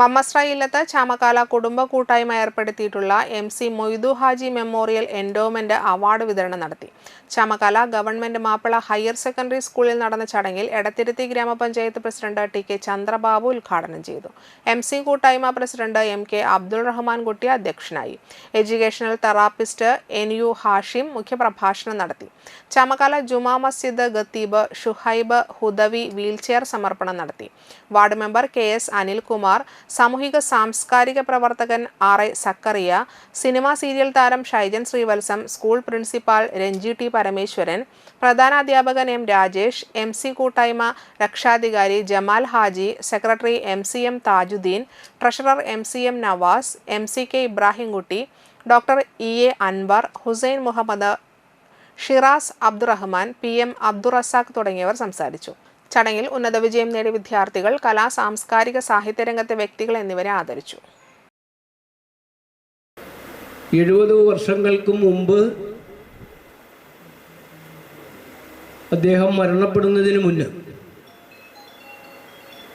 മമ്മസ്ര ഇല്ലത്ത് ചാമക്കാല കുടുംബ കൂട്ടായ്മ ഏർപ്പെടുത്തിയിട്ടുള്ള M C Moidu Haji memorial endowment award വിതരണം നടത്തി. Chamakkala government Mappila higher secondary സ്കൂളിൽ നടന്ന ചടങ്ങിൽ എടത്തിരുത്തി ഗ്രാമപഞ്ചായത്ത് പ്രസിഡന്റ് ടി കെ ചന്ദ്രബാബു ഉദ്ഘാടനം ചെയ്തു. എം സി കൂട്ടായ്മ president M K Abdul Rahman Kutty അധ്യക്ഷനായി. Educational therapist N U Hashim മുഖ്യപ്രഭാഷണം നടത്തി. ചാമക്കാല ജുമാ മസ്ജിദ് ഗത്തീബ് ഷുഹൈബ് ഹുദവി വീൽചെയർ സമർപ്പണം നടത്തി. Ward member K S Anilkumar സാമൂഹിക സാംസ്കാരിക പ്രവർത്തകൻ R A Zakariya cinema serial താരം Shaijan Sreevalsam school principal Ranji T Parameswaran പ്രധാനാധ്യാപകൻ M Rajesh M C കൂട്ടായ്മ രക്ഷാധികാരി Jamal Haji secretary M C M Thajudheen treasurer M C M Navas M C K Ibrahimkutty doctor E A Anwar Hussain Muhammad Shiraz Abdurahman P M Abdurazak തുടങ്ങിയവർ സംസാരിച്ചു. ചടങ്ങിൽ ഉന്നത വിജയം നേടിയ വിദ്യാർത്ഥികൾ കലാ സാംസ്കാരിക സാഹിത്യ രംഗത്തെ വ്യക്തികൾ എന്നിവരെ ആദരിച്ചു. എഴുപത് വർഷങ്ങൾക്ക് മുമ്പ് അദ്ദേഹം മരണപ്പെടുന്നതിന് മുന്നേ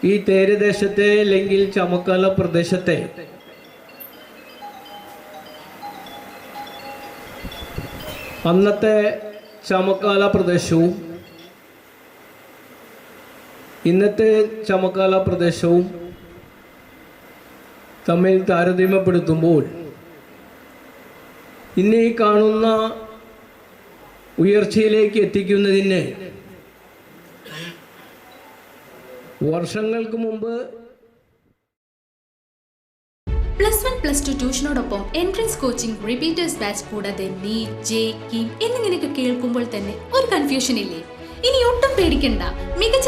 ഈ തേരദേശത്തെ അല്ലെങ്കിൽ ചമക്കാല പ്രദേശത്തെ അന്നത്തെ ചമക്കാല പ്രദേശവും ഇന്നത്തെ ചമക്കാല പ്രദേശവും തമ്മിൽ താരതമ്യപ്പെടുത്തുമ്പോൾ ഇന്ന് ഈ കാണുന്ന ഉയർച്ചയിലേക്ക് എത്തിക്കുന്നതിന് വർഷങ്ങൾക്ക് മുമ്പ് പ്ലസ് വൺ പ്ലസ് ടു ട്യൂഷനോടൊപ്പം എൻട്രൻസ് കോച്ചിംഗ് റിപ്പീറ്റേഴ്സ് ബാച്ച് കൂടാതെ നീറ്റ് ജെ കീം എന്നിങ്ങനെയൊക്കെ കേൾക്കുമ്പോൾ തന്നെ ഒരു കൺഫ്യൂഷൻ ഇല്ലേ? ഇനി ഒട്ടും പേടിക്കണ്ട. മികച്ച